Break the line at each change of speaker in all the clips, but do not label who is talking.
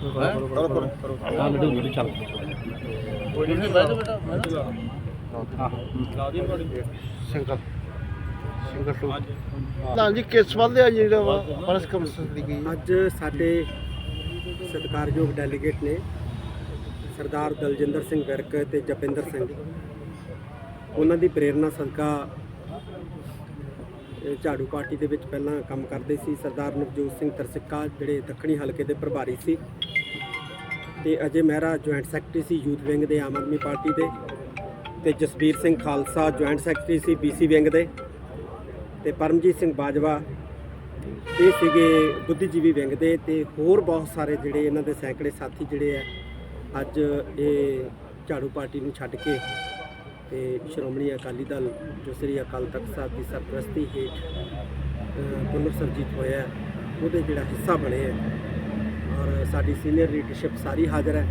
ਕਰੋ ਕਰੋ
ਹਾਂ ਲੱਡੂ ਲੱਡੂ ਚੱਲ
ਸਿੰਗਲ ਸਿੰਗਲ ਟੂ ਨਾ ਜੀ, ਕਿਸ ਵੱਲ ਆ ਜਿਹੜਾ ਵਾ? ਕਮਿਸ਼ਨ ਦੀ ਗਈ?
ਅੱਜ ਸਾਡੇ ਸਤਿਕਾਰਯੋਗ ਡੈਲੀਗੇਟ ਨੇ ਸਰਦਾਰ ਦਲਜਿੰਦਰ ਸਿੰਘ ਵਿਰਕ ਤੇ ਜਪਿੰਦਰ ਸਿੰਘ। ਉਹਨਾਂ ਦੀ ਪ੍ਰੇਰਣਾ ਸਦਕਾ ਝਾੜੂ ਪਾਰਟੀ ਦੇ ਵਿੱਚ ਪਹਿਲਾਂ ਕੰਮ ਕਰਦੇ ਸੀ। ਸਰਦਾਰ ਨਵਜੋਤ ਸਿੰਘ ਤਰਸਿੱਕਾ, ਜਿਹੜੇ ਦੱਖਣੀ ਹਲਕੇ ਦੇ ਪ੍ਰਭਾਰੀ ਸੀ। ਤੇ ਅਜੇ ਮਹਿਰਾ ਜੁਆਇੰਟ ਸੈਕਟਰੀ ਸੀ ਯੂਥ ਵਿੰਗ ਦੇ ਆਮ ਆਦਮੀ ਪਾਰਟੀ ਦੇ ਤੇ ਜਸਬੀਰ ਸਿੰਘ ਖਾਲਸਾ ਜੁਆਇੰਟ ਸੈਕਟਰੀ ਸੀ ਬੀਸੀ ਵਿੰਗ ਦੇ ਤੇ ਪਰਮਜੀਤ ਸਿੰਘ ਬਾਜਵਾ ਇਹ ਸੀਗੇ ਬੁੱਧੀਜੀਵੀ ਵਿੰਗ ਦੇ ਤੇ ਹੋਰ ਬਹੁਤ ਸਾਰੇ ਜਿਹੜੇ ਇਹਨਾਂ ਦੇ ਸੈਂਕੜੇ ਸਾਥੀ ਜਿਹੜੇ ਆ ਅੱਜ ਇਹ ਝਾੜੂ ਪਾਰਟੀ ਨੂੰ ਛੱਡ ਕੇ ਤੇ ਸ਼੍ਰੋਮਣੀ ਅਕਾਲੀ ਦਲ ਜੋ ਸ੍ਰੀ ਅਕਾਲ ਤਖਤ ਸਾਹਿਬ ਦੀ ਸਰਪ੍ਰਸਤੀ ਹੇਠ ਅ, ਪੁਨਰ ਸਰਜੀਤ ਹੋਇਆ ਉਹਦੇ ਜਿਹੜਾ ਹਿੱਸਾ ਬਣੇ ਆ। ਔਰ ਸਾਡੀ ਸੀਨੀਅਰ ਲੀਡਰਸ਼ਿਪ ਸਾਰੀ ਹਾਜ਼ਰ ਹੈ।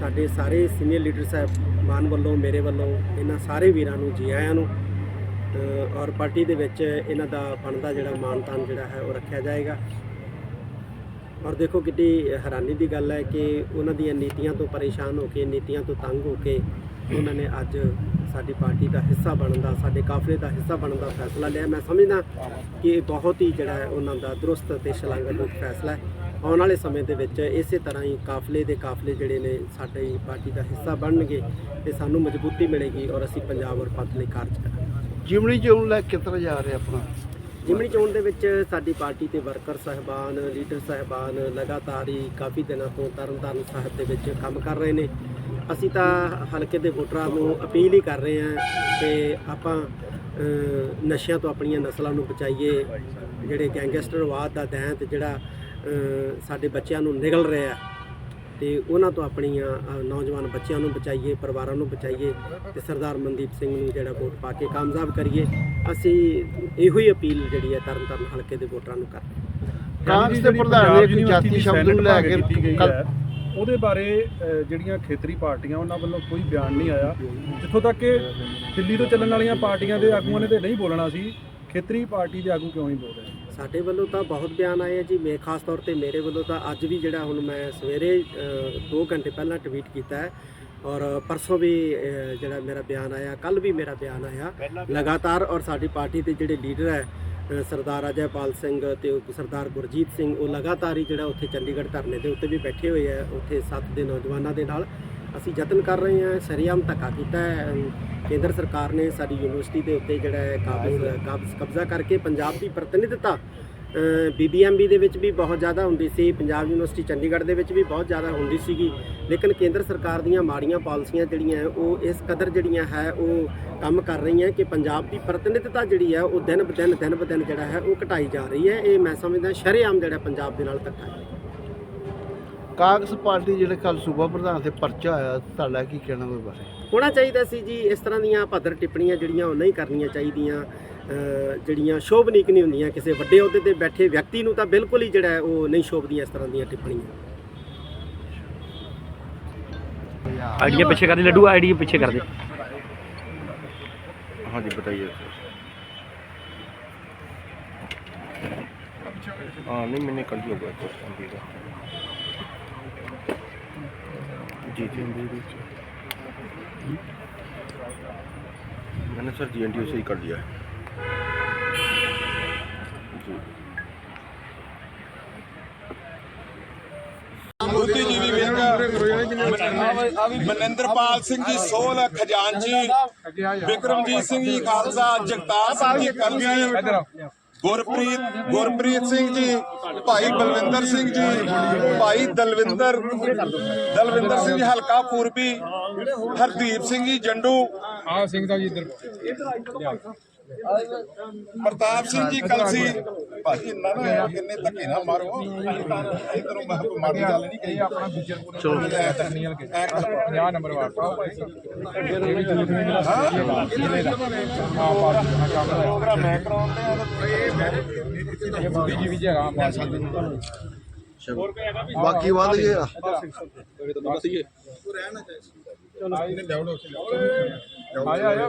ਸਾਡੇ ਸਾਰੇ ਸੀਨੀਅਰ ਲੀਡਰ ਸਾਹਿਬ ਮਾਨ ਵੱਲੋਂ, ਮੇਰੇ ਵੱਲੋਂ, ਇਹਨਾਂ ਸਾਰੇ ਵੀਰਾਂ ਨੂੰ, ਜੀ ਆਇਆਂ ਨੂੰ ਔਰ ਪਾਰਟੀ ਦੇ ਵਿੱਚ ਇਹਨਾਂ ਦਾ ਬਣਦਾ ਜਿਹੜਾ ਮਾਨਤਾਨ ਜਿਹੜਾ ਹੈ, ਉਹ ਰੱਖਿਆ ਜਾਏਗਾ। ਔਰ ਦੇਖੋ ਕਿੰਨੀ ਹੈਰਾਨੀ ਦੀ ਗੱਲ ਹੈ ਕਿ ਉਹਨਾਂ ਦੀਆਂ ਨੀਤੀਆਂ ਤੋਂ ਪਰੇਸ਼ਾਨ ਹੋ ਕੇ, ਨੀਤੀਆਂ ਤੋਂ ਤੰਗ ਹੋ ਕੇ ਉਹਨਾਂ ਨੇ ਅੱਜ ਸਾਡੀ ਪਾਰਟੀ ਦਾ ਹਿੱਸਾ ਬਣਨ ਦਾ, ਸਾਡੇ ਕਾਫਲੇ ਦਾ ਹਿੱਸਾ ਬਣਨ ਦਾ ਫੈਸਲਾ ਲਿਆ। ਮੈਂ ਸਮਝਦਾ ਕਿ ਇਹ ਬਹੁਤ ਹੀ ਜਿਹੜਾ ਹੈ, ਉਹਨਾਂ ਦਾ ਦਰੁਸਤ ਤੇ ਸ਼ਲਾਘਾਯੋਗ ਫੈਸਲਾ ਹੈ। ਆਉਣ ਵਾਲੇ ਸਮੇਂ ਦੇ ਵਿੱਚ ਇਸੇ ਤਰ੍ਹਾਂ ਹੀ ਕਾਫਲੇ ਦੇ ਕਾਫਲੇ ਜਿਹੜੇ ਨੇ ਸਾਡੀ ਪਾਰਟੀ ਦਾ ਹਿੱਸਾ ਬਣਨਗੇ ਤੇ ਸਾਨੂੰ ਮਜ਼ਬੂਤੀ ਮਿਲੇਗੀ ਔਰ ਅਸੀਂ ਪੰਜਾਬ ਔਰ ਪੰਥ ਲਈ ਕਾਰਜ ਕਰਾਂਗੇ।
ਜਿਮਣੀ ਚੋਣ ਲੈ ਕਿੱਧਰ ਜਾ ਰਿਹਾ ਆਪਣਾ?
ਜਿਮਣੀ ਚੋਣ ਦੇ ਵਿੱਚ ਸਾਡੀ ਪਾਰਟੀ ਦੇ ਵਰਕਰ ਸਹਿਬਾਨ ਲੀਡਰ ਸਹਿਬਾਨ ਲਗਾਤਾਰ ਹੀ ਕਾਫੀ ਦਿਨਾਂ ਤੋਂ ਤਰਨਤਾਰਨ ਸਾਹਿਬ ਦੇ ਵਿੱਚ ਕੰਮ ਕਰ ਰਹੇ ਨੇ। ਅਸੀਂ ਤਾਂ ਹਲਕੇ ਦੇ ਵੋਟਰਾਂ ਨੂੰ ਅਪੀਲ ਹੀ ਕਰ ਰਹੇ ਹਾਂ ਕਿ ਆਪਾਂ ਨਸ਼ਿਆਂ ਤੋਂ ਆਪਣੀਆਂ ਨਸਲਾਂ ਨੂੰ ਬਚਾਈਏ। ਜਿਹੜੇ ਗੈਂਗਸਟਰਵਾਦ ਦਾ ਦੈਂਤ ਜਿਹੜਾ ਸਾਡੇ ਬੱਚਿਆਂ ਨੂੰ ਨਿਗਲ ਰਿਹਾ ਤੇ ਉਹਨਾਂ ਤੋਂ ਆਪਣੀਆਂ ਨੌਜਵਾਨ ਬੱਚਿਆਂ ਨੂੰ ਬਚਾਈਏ ਪਰਿਵਾਰਾਂ ਨੂੰ ਬਚਾਈਏ ਤੇ ਸਰਦਾਰ ਮਨਦੀਪ ਸਿੰਘ ਨੂੰ ਜਿਹੜਾ ਵੋਟ ਪਾ ਕੇ ਕਾਮਯਾਬ ਕਰੀਏ। ਅਸੀਂ ਇਹੋ ਹੀ ਅਪੀਲ ਜਿਹੜੀ ਹੈ ਤਰਨਤਾਰਨ ਹਲਕੇ ਦੇ ਵੋਟਰਾਂ ਨੂੰ ਕਰਦੇ।
ਕਾਂਗਰਸ ਦੇ ਪ੍ਰਧਾਨ ਨੇ ਇੱਕ ਜਾਤੀ ਸ਼ਬਦ ਨੂੰ ਲੈ ਕੇ
ਕੀਤੀ ਗਈ
ਕੱਲ੍ਹ-
ਹੈ ਉਹਦੇ ਬਾਰੇ ਜਿਹੜੀਆਂ ਖੇਤਰੀ ਪਾਰਟੀਆਂ ਉਹਨਾਂ ਵੱਲੋਂ ਕੋਈ ਬਿਆਨ ਨਹੀਂ ਆਇਆ। ਜਿੱਥੋਂ ਤੱਕ ਕਿ ਦਿੱਲੀ ਤੋਂ ਚੱਲਣ ਵਾਲੀਆਂ ਪਾਰਟੀਆਂ ਦੇ ਆਗੂਆਂ ਨੇ ਤੇ ਨਹੀਂ ਬੋਲਣਾ ਸੀ ਖੇਤਰੀ ਪਾਰਟੀ ਦੇ ਆਗੂ ਕਿਉਂ ਨਹੀਂ ਬੋਲ ਰਹੇ?
ਸਾਡੇ ਵੱਲੋਂ ਤਾਂ ਬਹੁਤ ਬਿਆਨ ਆਏ ਆ ਜੀ। ਮੇ ਖਾਸ ਤੌਰ ਤੇ ਮੇਰੇ ਵੱਲੋਂ ਤਾਂ ਅੱਜ ਵੀ ਜਿਹੜਾ ਹੁਣ ਮੈਂ ਸਵੇਰੇ 2 ਘੰਟੇ ਪਹਿਲਾਂ ਟਵੀਟ ਕੀਤਾ ਹੈ। ਔਰ ਪਰਸੋਂ ਵੀ ਜਿਹੜਾ ਮੇਰਾ ਬਿਆਨ ਆਇਆ ਕੱਲ ਵੀ ਮੇਰਾ ਬਿਆਨ ਆਇਆ। ਲਗਾਤਾਰ ਔਰ ਸਾਡੀ ਪਾਰਟੀ ਦੇ ਜਿਹੜੇ ਲੀਡਰ ਹੈ ਸਰਦਾਰ ਅਜੈਪਾਲ ਸਿੰਘ ਤੇ ਸਰਦਾਰ ਗੁਰਜੀਤ ਸਿੰਘ ਉਹ ਲਗਾਤਾਰ ਹੀ ਜਿਹੜਾ ਉੱਥੇ ਚੰਡੀਗੜ੍ਹ ਧਰਨੇ ਦੇ ਉੱਤੇ ਵੀ ਬੈਠੇ ਹੋਏ ਆ। ਉੱਥੇ ਸੱਤ ਦੇ ਨੌਜਵਾਨਾਂ ਦੇ ਨਾਲ ਅਸੀਂ ਯਤਨ ਕਰ ਰਹੇ ਹਾਂ। ਸਰੀਆਮ ਧੱਕਾ ਕੀਤਾ ਹੈ। ਕੇਂਦਰ ਸਰਕਾਰ ਨੇ ਸਾਡੀ ਯੂਨੀਵਰਸਿਟੀ ਦੇ ਉੱਤੇ ਜਿਹੜਾ ਹੈ ਕਾਬਜ਼ ਕਾਬਜ਼ ਕਬਜ਼ਾ ਕਰਕੇ ਪੰਜਾਬ ਦੀ ਪ੍ਰਤੀਨਿਧਤਾ ਬੀਬੀਐਮਬੀ ਦੇ ਵਿੱਚ ਵੀ ਬਹੁਤ ਜ਼ਿਆਦਾ ਹੁੰਦੀ ਸੀ ਪੰਜਾਬ ਯੂਨੀਵਰਸਿਟੀ ਚੰਡੀਗੜ੍ਹ ਦੇ ਵਿੱਚ ਵੀ ਬਹੁਤ ਜ਼ਿਆਦਾ ਹੁੰਦੀ ਸੀਗੀ। ਲੇਕਿਨ ਕੇਂਦਰ ਸਰਕਾਰ ਦੀਆਂ ਮਾੜੀਆਂ ਪਾਲਿਸੀਆਂ ਜਿਹੜੀਆਂ ਉਹ ਇਸ ਕਦਰ ਜਿਹੜੀਆਂ ਹੈ ਉਹ ਕੰਮ ਕਰ ਰਹੀਆਂ ਕਿ ਪੰਜਾਬ ਦੀ ਪ੍ਰਤੀਨਿਧਤਾ ਜਿਹੜੀ ਹੈ ਉਹ ਦਿਨ ਬ ਦਿਨ ਦਿਨ ਬ ਦਿਨ ਜਿਹੜਾ ਹੈ ਉਹ ਘਟਾਈ ਜਾ ਰਹੀ ਹੈ। ਇਹ ਮੈਂ ਸਮਝਦਾ ਸ਼ਰੇਆਮ ਜਿਹੜਾ ਪੰਜਾਬ ਦੇ ਨਾਲ ਧੱਕਾ ਹੈ।
ਕਾਂਗਰਸ ਪਾਰਟੀ ਜਿਹੜੇ ਕੱਲ ਸੂਬਾ ਪ੍ਰਧਾਨ ਤੇ ਪਰਚਾ ਆਇਆ ਤੁਹਾਡਾ ਕੀ ਕਹਿਣਾ ਉਹਦੇ ਬਾਰੇ
ਹੋਣਾ ਚਾਹੀਦਾ ਸੀ ਜੀ ਇਸ ਤਰ੍ਹਾਂ ਦੀਆਂ ਭੱਦਰ ਟਿੱਪਣੀਆਂ ਜਿਹੜੀਆਂ ਉਹ ਨਹੀਂ ਕਰਨੀਆਂ ਚਾਹੀਦੀਆਂ ਅ, ਜਿਹੜੀਆਂ ਸ਼ੋਭਨੀਕ ਨਹੀਂ ਹੁੰਦੀਆਂ ਕਿਸੇ ਵੱਡੇ ਅਹੁਦੇ ਤੇ ਬੈਠੇ ਵਿਅਕਤੀ ਨੂੰ ਤਾਂ ਬਿਲਕੁਲ ਹੀ ਜਿਹੜਾ ਹੈ ਉਹ ਨਹੀਂ ਸ਼ੋਭਦੀਆਂ ਇਸ ਤਰ੍ਹਾਂ ਦੀਆਂ ਟਿੱਪਣੀਆਂ
ਆਈਡੀਆ ਪਿੱਛੇ ਕਰ ਦੇ ਲੱਡੂ ਆਈਡੀਆ ਪਿੱਛੇ ਕਰ ਦੇ
हाँ जी बताइए हाँ नहीं मैंने कल ही होगा कुछ काम भी का जी जी मैंने सर जी एन टी से ही कर दिया है जी
ਬੁੱਧੀਜੀਵੀ ਵਿੰਗ ਮਨਿੰਦਰਪਾਲ ਸਿੰਘ ਜੀ ਸੋਹਲ ਖਜ਼ਾਨਜੀ ਵਿਕਰਮਜੀਤ ਸਿੰਘ ਜੀ ਖਾਲਸਾ ਜਗਤਾਰ ਸਿੰਘ ਜੀ ਕਲਗੀ ਗੁਰਪ੍ਰੀਤ ਗੁਰਪ੍ਰੀਤ ਸਿੰਘ ਜੀ ਭਾਈ ਬਲਵਿੰਦਰ ਸਿੰਘ ਜੀ ਭਾਈ ਦਲਵਿੰਦਰ ਦਲਵਿੰਦਰ ਸਿੰਘ ਜੀ ਹਲਕਾ ਪੂਰਬੀ ਹਰਦੀਪ ਸਿੰਘ ਜੀ ਜੰਡੂ। ਆ ਸਿੰਘ ਦਾ ਜੀ ਇੱਧਰ ਪ੍ਰਤਾਪ ਸਿੰਘ ਜੀ ਕਲਸੀ। ਭਾਜੀ ਇੰਨਾ ਨਾ ਕਿੰਨੇ ਧੱਕੇ ਨਾ ਮਾਰੋ। ਇਧਰੋਂ ਮੈਂ ਮਾੜੀ ਗੱਲ ਨਹੀਂ ਕਹੀ। ਆਪਣਾ ਫੀਚਰ ਪੂਰਾ ਚਲੋ। ਵਾਲ ਕੇ 50 ਨੰਬਰ ਵਾਰਤਾ ਇਹ ਵੀ ਜੂਤ ਨਹੀਂ ਮਿਲਾ ਜ਼ਿਲ੍ਹੇ ਦਾ ਹਾਂ ਮੈਂ ਕਰਾਉਂਦੇ ਆ ਇਹ ਮੈਂ ਜੀ ਵੀ ਜਗਾ ਪਾ ਸਕਦੇ। ਨੇ
ਬਾਕੀ ਵੱਧ ਗਿਆ
ਆਇਆ ਆਇਆ।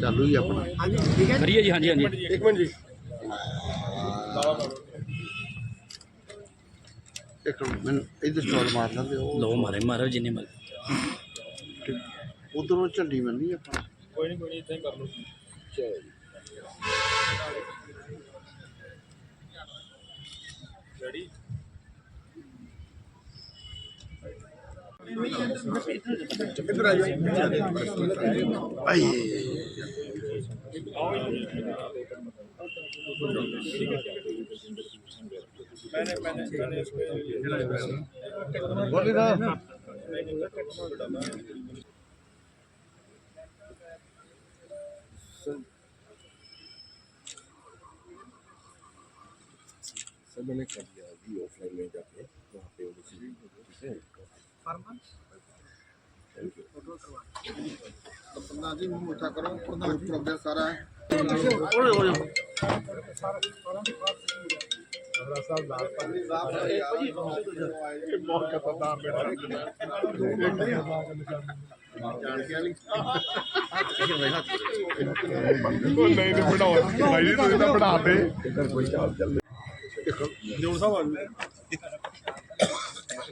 ਚਾਲੂ ਹੀ ਆਪਣਾ
ਕਰੀਏ ਜੀ ਹਾਂਜੀ ਹਾਂਜੀ
ਇੱਕ ਮਿੰਟ ਜੀ
ਇੱਕ ਮਿੰਟ ਇਹਦੇ ਸਟਾਲ ਮਾਰ ਲੈਂਦੇ ਉਹ
ਲੋ ਮਾਰੇ ਮਾਰੋ ਜਿੰਨੇ ਮਰ
ਉਧਰੋਂ ਝੰਡੀ ਮੰਨੀ ਆਪਾਂ।
ਕੋਈ ਨਹੀਂ ਕੋਈ ਨਹੀਂ ਇੱਥੇ ਹੀ ਕਰ ਲਓ। ਰੈਡੀ
ਆਈ ਬੋਲੀ ਨਾ
सबने कर दिया अभी ऑफलाइन में जाके वहाँ पे ਫਾਰਮ ਭਰ ਫੋਟੋ ਕਰਵਾ ਪ੍ਰਧਾਨ ਜੀ ਮੂੰਹ ਉੱਚਾ ਕਰੋ ਪ੍ਰਧਾਨ ਜੀ ਪ੍ਰੋਗਰਾਮ ਸਾਰਾ
ਓਏ ਓਏ
ਅਗਲਾ ਸਾਹਿਬ ਲਾਲ ਪੱਲੀ ਸਾਹਿਬ ਇਹ ਭਾਜੀ ਇਹ ਬਹੁਤ ਖਤਰਨਾਕ ਬੇਟਾ ਜਾਣ ਕੇ
ਵਾਲੀ ਹੱਥ ਕਿਹਦੇ
ਵੇ ਹੱਥ ਉਹ ਨਹੀਂ ਤੇ ਬਣਾਓ ਨਹੀਂ ਤੁਸੀਂ ਤਾਂ ਬਣਾ ਦੇ। ਇੱਧਰ ਕੋਈ ਚਾਲ ਚੱਲੇ ਜੋਰ ਸਾਹਿਬ ਆ